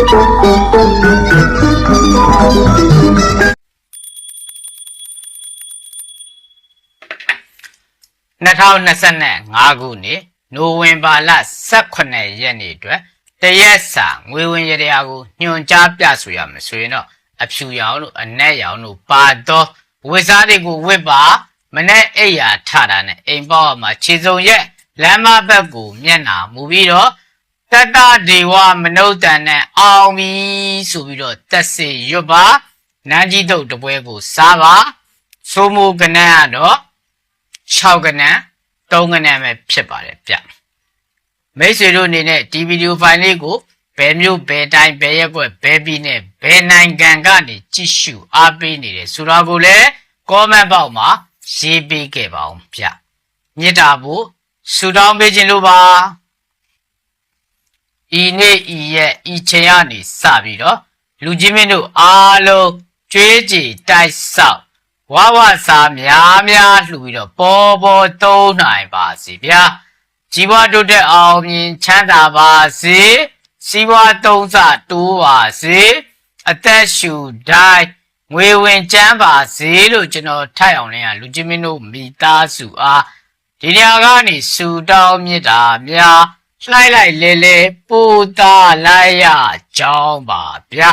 2025ခုနှစ်နိုဝင်ဘာလ18ရက်နေ့အတွက်တရက်စာငွေဝင်ရတရားကိုညွှန်ကြားပြဆိုရမယ်ဆိုရင်တော့အဖြူရောင်တို့အနက်ရောင်တို့ပါတော့ဝိစားတွေကိုဝစ်ပါမနဲ့အိယာထတာနဲ့အိမ်ပေါက်မှာခြေစုံရက်လမ်းမဘက်ကိုမျက်နှာမူပြီးတော့ တတဒေဝမနုဿန်နဲ့အောင်ပြီဆိုပြီးတော့တက်စေရွတ်ပါနန်းကြီးတုတ်တပွဲကိုစားပါစိုးမိုးကနန်းကတော့6ကနန်း3ကနန်းပဲဖြစ်ပါတယ်ဗျမိတ်ဆွေတို့အနေနဲ့ဒီဗီဒီယိုဖိုင်လေးကိုဘယ်မျိုးဘယ်တိုင်းဘယ်ရက်ကွက်ဘယ်ပြည်နဲ့ဘယ်နိုင်ငံကနေကြည့်ရှုအားပေးနေတယ်ဆိုတော့ကိုလည်း comment box မှာရေးပေးခဲ့ပါအောင်ဗျမြစ်တာဖို့ဆူတောင်းပေးခြင်းလို့ပါ ဤနေ့ဤရက်ဤချိန်ကနေစပြီးတော့လူကြီးမင်းတို့အားလုံးကြွေးကြည်တိုက်ဆောက်ဝဝစာများများလှူပြီးတော့ပေါ်ပေါ်သုံးနိုင်ပါစီဗျာជីវတုတ်တဲ့အောင်မြင်ချမ်းသာပါစေစီးပွားသုံးစတိုးပါစေအသက်ရှူတိုင်းငွေဝင်ချမ်းပါစေလို့ကျွန်တော်ထိုက်အောင်လည်းလူကြီးမင်းတို့မိသားစုအားဒီနေရာကနေစူတောင်းမြစ်တာများ လှိုက်လိုက်လေလေပူတာလိုက်ရကြောင်းပါဗျာ